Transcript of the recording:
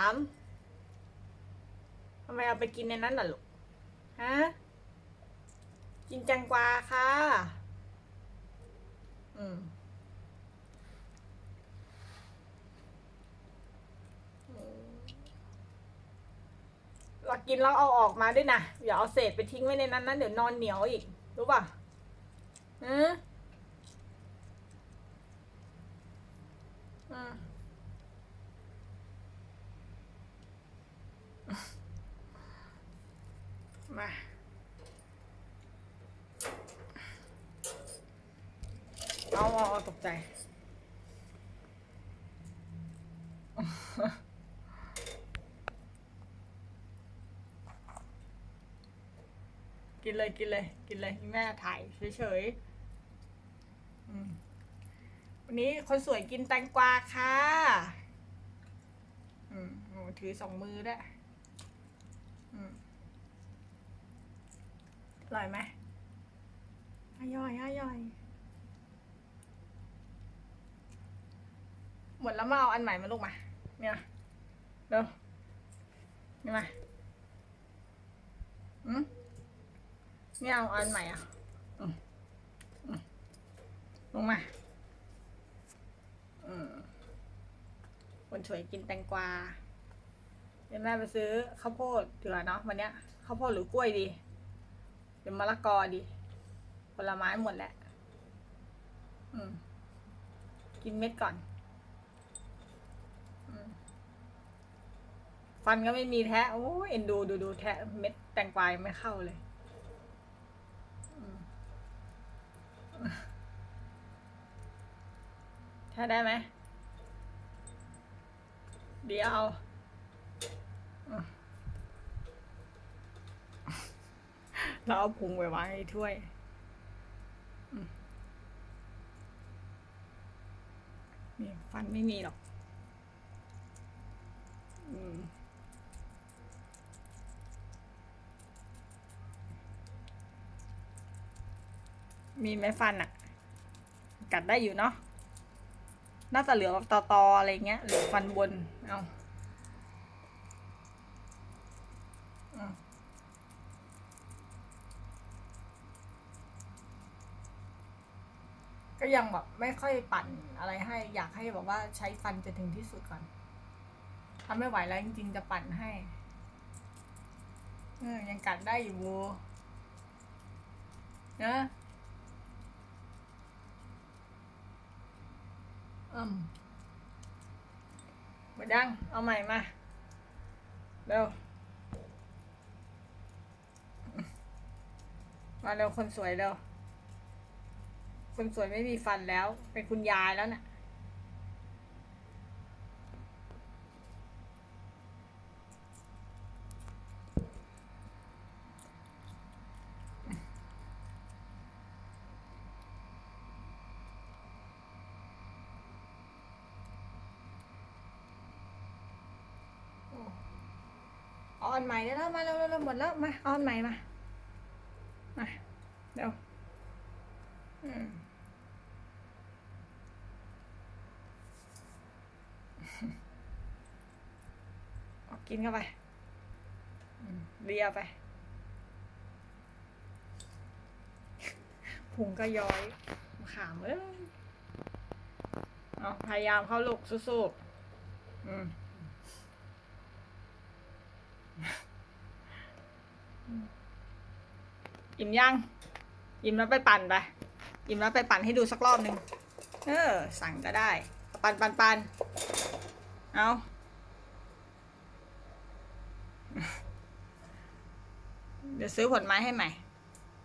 ามทำไมเอาไปกินในนั้นล่ะลูก ฮะ กินแตงกวาค่ะ อืมเรากินแล้วเอาออกมาด้วยนะอย่าเอาเศษไปทิ้งไว้ในนั้นนะเดี๋ยวนอนเหนียวอีก รู้ป่ะอืมอืม มาเอาเอาเอาตกใจกินเลยกินเลยกินเลยแม่ถ่ายเฉยๆอืมวันนี้คนสวยกินแตงกวาค่ะ อืมโอ้ถือสองมือได้วยอืม อร่อยไหมอร่อยอร่อยหมดแล้วมาเอาอันใหม่มาลูกมา เนี่ยเร็วนี่มาอืมนี่เอาอันใหม่อะอืมอืมลงมา อืมคนช่วยกินแตงกวาเดี๋ยวแม่ไปซื้อข้าวโพดเถื่อเนาะวันเนี้ยข้าวโพดหรือกล้วยดี เป็นมะละกอดีผลไม้หมดแหละอืม กินเม็ดก่อนอฟันก็ไม่มีแทะ โอ้ยเอ็นดูดูดูแทะเม็ดแตงกวายไม่เข้าเลยถ้าได้ไหมเดี๋ยวเอาอืม เราเอาพุงไปวางในถ้วยมนี่ฟันไม่มีหรอก อืมมีไหมฟันอะกัดได้อยู่เนาะ น่าจะเหลือตอตอๆอะไรเงี้ยหลือฟันบน เอาอืม ก็ยังแบบไม่ค่อยปั่นอะไรให้ อยากให้แบบว่าใช้ฟันจนถึงที่สุดก่อนทำไม่ไหวแล้วจริงๆจะปั่นให้เออยังกัดได้อยู่เนอะอืมหมดยัง เอาใหม่มา เร็ว มาเร็วคนสวยเร็ว คนสวยไม่มีฟันแล้ว เป็นคุณยายแล้วน่ะออนใหม่ได้แล้วมาเร็วเร็วหมดแล้วมาออนใหม่มามาเร็วอืมเอา กินเข้าไปอืมเลียไปพุงก็ย้อยมะขามเอ้ยเอาพยายามเข้าลูกสู้ๆอืมอิ่มยัง อิ่มแล้วไปปั่นไป อิ่มแล้วไปปั่นให้ดูสักรอบหนึ่ง เออ สั่งก็ได้ ปั่นปั่นปั่น เอาเดี๋ยวซื้อผลไม้ให้ใหม่